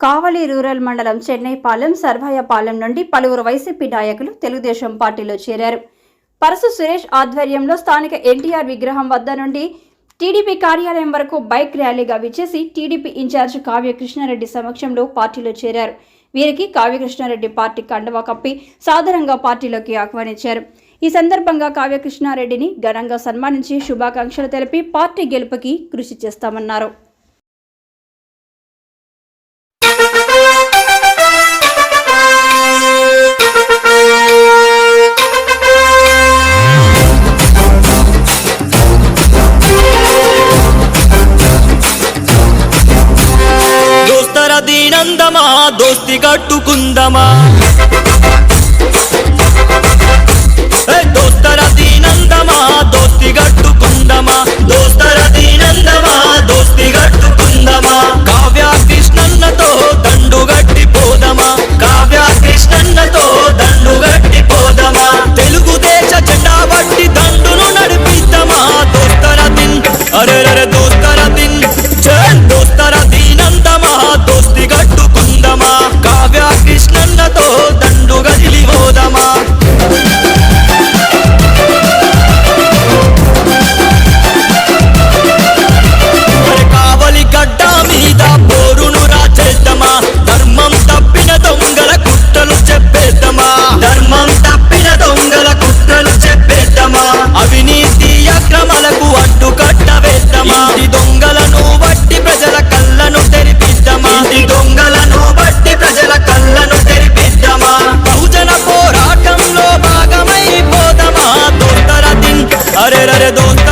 కావలి rural మండలం చెన్నైపాలెం సర్వాయపాలెం నుండి పలువురు వైసీపీ నాయకులు తెలుగుదేశం పార్టీలో చేరారు. పరసు సురేష్ ఆధ్వర్యంలో స్థానిక ఎన్టీఆర్ విగ్రహం వద్ద నుండి టీడీపీ కార్యాలయం వరకు బైక్ ర్యాలీగా విచ్చేసి టీడీపీ ఇన్ఛార్జ్ కావ్య కృష్ణారెడ్డి సమక్షంలో పార్టీలో చేరారు. వీరికి కావ్యకృష్ణారెడ్డి పార్టీ కండవా కప్పి సాధారణంగా పార్టీలోకి ఆహ్వానించారు. ఈ సందర్భంగా కావ్యకృష్ణారెడ్డిని ఘనంగా సన్మానించి శుభాకాంక్షలు తెలిపి పార్టీ గెలుపుకి కృషి చేస్తామన్నారు. కట్టుకుందమా? దోస్తి కట్టుకుందమా? perdón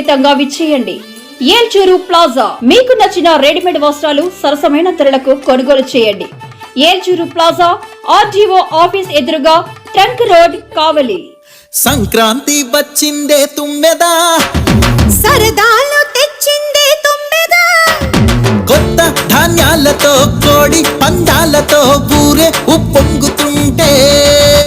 సమేతంగా విచ్చేయండి. ఏల్చూరు ప్లాజా. మీకు నచ్చిన రెడీమేడ్ వస్త్రాలు సరసమైన ధరలకు కొనుగోలు చేయండి. ఏల్చూరు ప్లాజా ఆర్జీఓ ఆఫీస్ ఎదురుగా ట్రంక్ రోడ్ కావలి. సంక్రాంతి వచ్చిందే తుమ్మెదా? సరదాలు తెచ్చిందే తుమ్మెదా? కొత్త ధాన్యాలతో కోడి పందాలతో ఊరే ఉప్పొంగుతుంటే